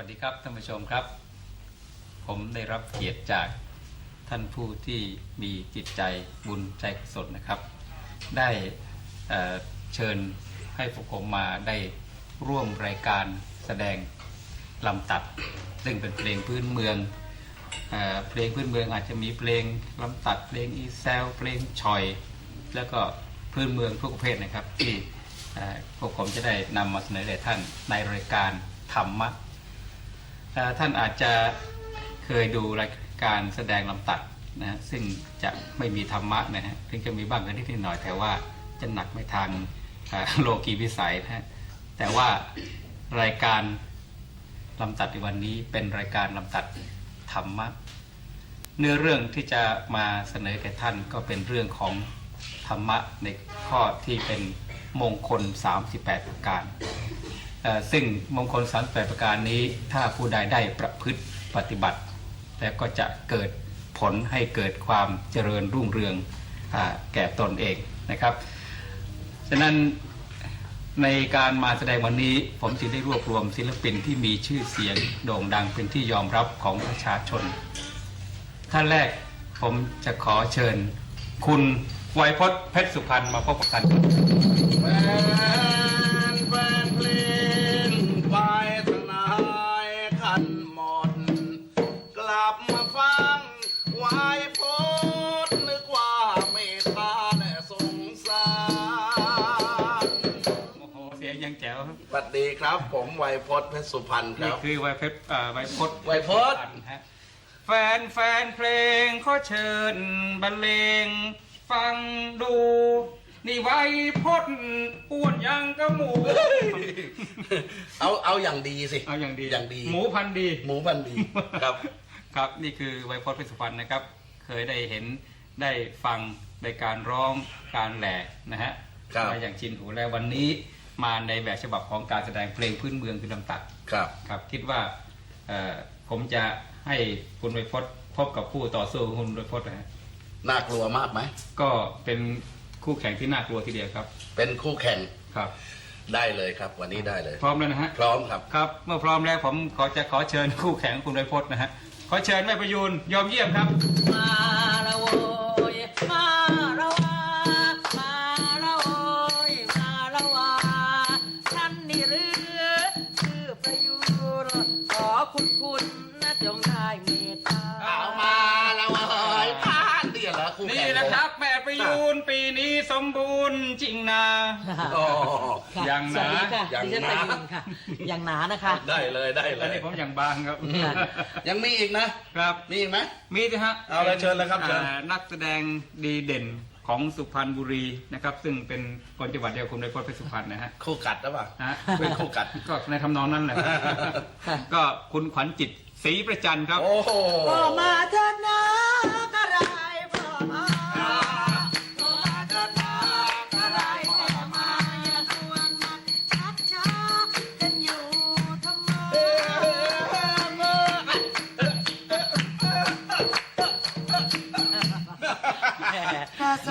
วัสดีครับท่านผู้ชมครับ ผมได้รับเกียรติจากท่านผู้ที่มีจิตใจบุญใจกุศลนะครับ ได้เเชิญให้พวกผมมาได้ร่วมรายการแสดงลำตัด ซึ่งเป็นเพลงพื้นเมืองเอเพลงพื้นเมืองอาจจะมีเพลงลำตัด เพลงอีแซวเพลงชอย แล้วก็พื้นเมืองทุกประเภทนะครับ ที่พวกผมจะได้นำมาเสนอแด่ท่านในรายการธรรมะ ท่านอาจจะเคยดูรายการแสดงลำตัดนะฮะซึ่งจะไม่มีธรรมะนะฮะถึงจะมีบ้างกันนิดหน่อยแต่ว่าจะหนักไปทางโลกีวิสัยนะฮะแต่ว่ารายการลำตัดในวันนี้เป็นรายการลำตัดธรรมะเนื้อเรื่องที่จะมาเสนอแก่ท่านก็เป็นเรื่องของธรรมะในข้อที่เป็นมงคล 38 ประการ ซึ่งมงคลสามแปประการนี้ถ้าผู้ใดได้ประพฤติปฏิบัติ แล้วก็จะเกิดผลให้เกิดความเจริญรุ่งเรืองอแก่ตนเองนะครับ ฉะนั้นในการมาแสดงวันนี้ผมจึงได้รวบรวมศิลปินที่มีชื่อเสียงโด่งดังเป็นที่ยอมรับของประชาชน ท่านแรกผมจะขอเชิญ คุณไวยพจน์เพชรสุพรรณมาพบกับกันแฟน แจ๋วครับสวัสดีครับ ผมไวยพจน์เพชรสุพรรณคนี่รับ คือไวยเพชรเอ่อไวยพจน์ไวยพจน์ ฮะแฟนแฟนเพลงขอเชิญบรรเลง ฟังดู นี่ไวยพจน์อ้วนยังกระหมู เอาเอาอย่างดีสิ เอาอย่างดีอย่างดี หมูพันธุ์ดี หมูพันธุ์ดีครับ ครับนี่คือไวยพจน์เพชรสุพรรณนะครับ เคยได้เห็นได้ฟังในการร้องการแหล่นะฮะครับ มาอย่างชินหูแล้ววันนี้ มาในแบบฉบับของการแสดงเพลงพื้นเมืองคือลำตัดครับครับ คิดว่าเอ่อผมจะให้คุณไวยพจน์พบกับคู่ต่อสู้ของคุณไวยพจน์นะฮะน่ากลัวมากไหมก็เป็นคู่แข่งที่น่ากลัวทีเดียวครับ เป็นคู่แข่งครับ ได้เลยครับ วันนี้ได้เลย พร้อมแล้วนะฮะพร้อมครับครับ เมื่อพร้อมแล้วผมขอจะขอเชิญคู่แข่งของคุณไวยพจน์นะฮะขอเชิญแม่ประยูนยอมเยี่ยมครับ นเดียวเหรอคู่แข่งนี่แหละครับแม่ประยูนปีนี้สมบูรณ์จริงนะโอ้ค่ะอย่างหนา สวัสดีค่ะอย่างดิฉันหนาประยุนค่ะ อย่างหนานะคะ ได้เลยได้เลอันย นี้ผมอย่างบางครับค่ะยังมีอีกนะ ครับ มีอีกไหม มีสิฮะเอาเลยเชิญเลยครับเชิญ อ่านักแสดงดีเด่นของสุพรรณบุรีนะครับ ซึ่งเป็นคนจังหวัดเดียวกับคุณไวยพจน์เพชรสุพรรณนะฮะ คู่กัดหรือเปล่าฮะ เป็นคู่กัด ก็ในทำนองนั้นแหละก็คุณขวัญจิตศรีประจันครับ โอ้โหพ่อมาเถิดนะกระ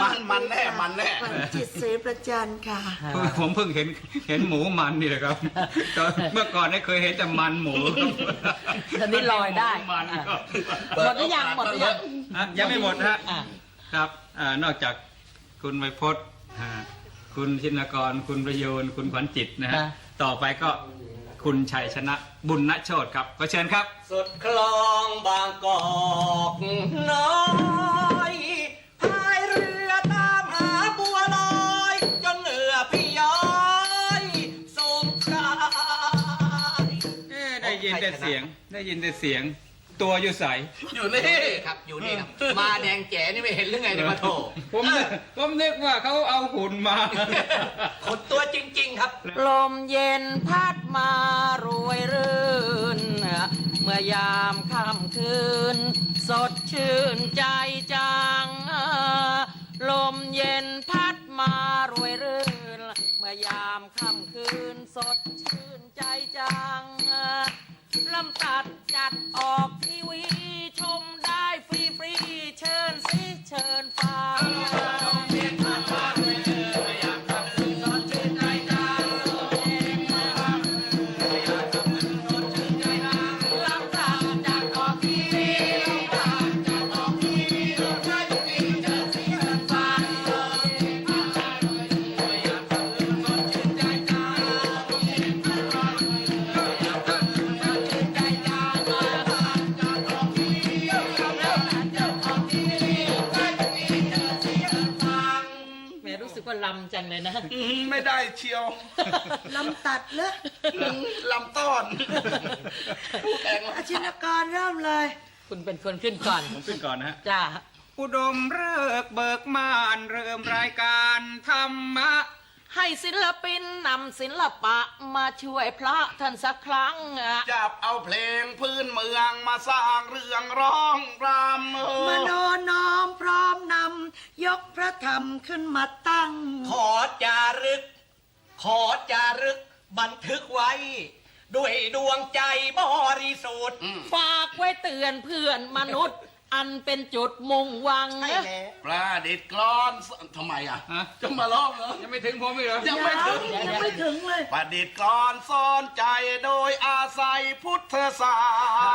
มันมันแน่มันแน่จิตศรีประจันค่ะ ผมเพิ่งเห็นเห็นหมูมันนี่แหละครับตอนเมื่อก่อนเนี่ยเคยเห็นแต่มันหมูครับตอนนี้ลอยได้ หมูมันครับหมดหรือยังหมดหรือยังอะยังไม่หมดนะฮะ อะ ครับอานอกจากคุณไวยพจน์อ่าคุณชินกร คุณประโยชน์คุณขวัญจิตนะฮะต่อไปก็ คุณชัยชนะบุญณโชตครับก็เชิญครับ สุดคลองบางกอกน้อยพายเรือตามหาบัวลอย จนเหนือพี่ย้อยสงกรานต์เอ๊ะได้ยินแต่เสียงได้ยินแต่เสียง ตัวอยู่ใสอยู่นี่ครับอยู่นี่ครับ มาแดงแจ๋นี่ไม่เห็นหรือไงเนี่ยมาโถผมนึกผมนึกว่าเขาเอาหุ่นมาคนตัวจริง ๆ ครับ ลมเย็นพัดมารวยรื่น เมื่อยามค่ำคืน สดชื่นใจจัง ลมเย็นพัดมารวยรื่น เมื่อยามค่ำคืน สดชื่นใจจัง ลำตัดจัดออกทีวีชม งเลยนะ อืมไม่ได้เชียวลำตัดเลยอืมลำต้อนผู้แข่งอาชินกรเริ่มเลย คุณเป็นคนขึ้นก่อน ผมขึ้นก่อนนะฮะ จ้า อุดมเริกเบิกมานเริ่มรายการธรรมะ ให้ศิลปินนำศิลปะมาช่วยพระท่านสักครั้งอะจับเอาเพลงพื้นเมืองมาสร้างเรื่องร้องรำเอมอโนน้อมพร้อมนำยกพระธรรมขึ้นมาตั้ง ขอจารึก ขอจารึกบันทึกไว้ ด้วยดวงใจบริสุทธิ์ ฝากไว้เตือนเพื่อนมนุษย์ อันเป็นจุดมุ่งหวังใช่นะแล้วประดิษฐ์กลอนทำไมอะฮะ จะมาร้องเหรอยังไม่ถึงผมอีกเหรอยังไม่ถึงยังไม่ถึงเลยประดิษฐ์กลอนซ่อนใจโดยอาศัยพุทธศา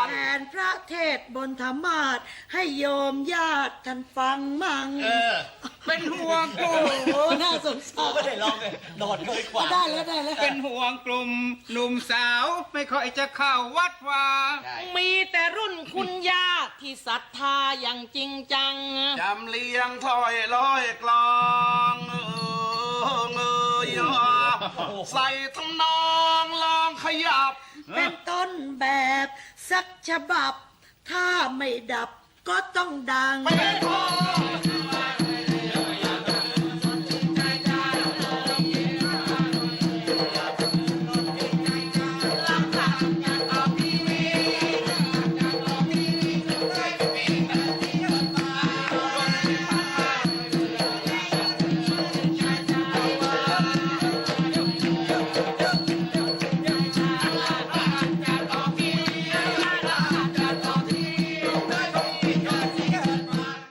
สแทนานพระเทศน์บนธรรมาสให้โยมญาติท่านฟังมั่ง เออ เป็นห่วงกโอ้ลุ่มโหน่าสงสาก็รได้ลองเลยนอนเคยขวางได้แล้วได้แล้วเป็นห่วงกลุ่มหนุ่มสาวไม่ค่อยจะเข้าวัดวาได้มีแต่รุ่นคุณย่าที่ศรัทธาอย่างจริงจังจำเลียงถ้อยร้อยกลองเออเงยใส่ทำนองลองขยับ เป็นต้นแบบสักฉบับ ถ้าไม่ดับก็ต้องดังเป็นทอง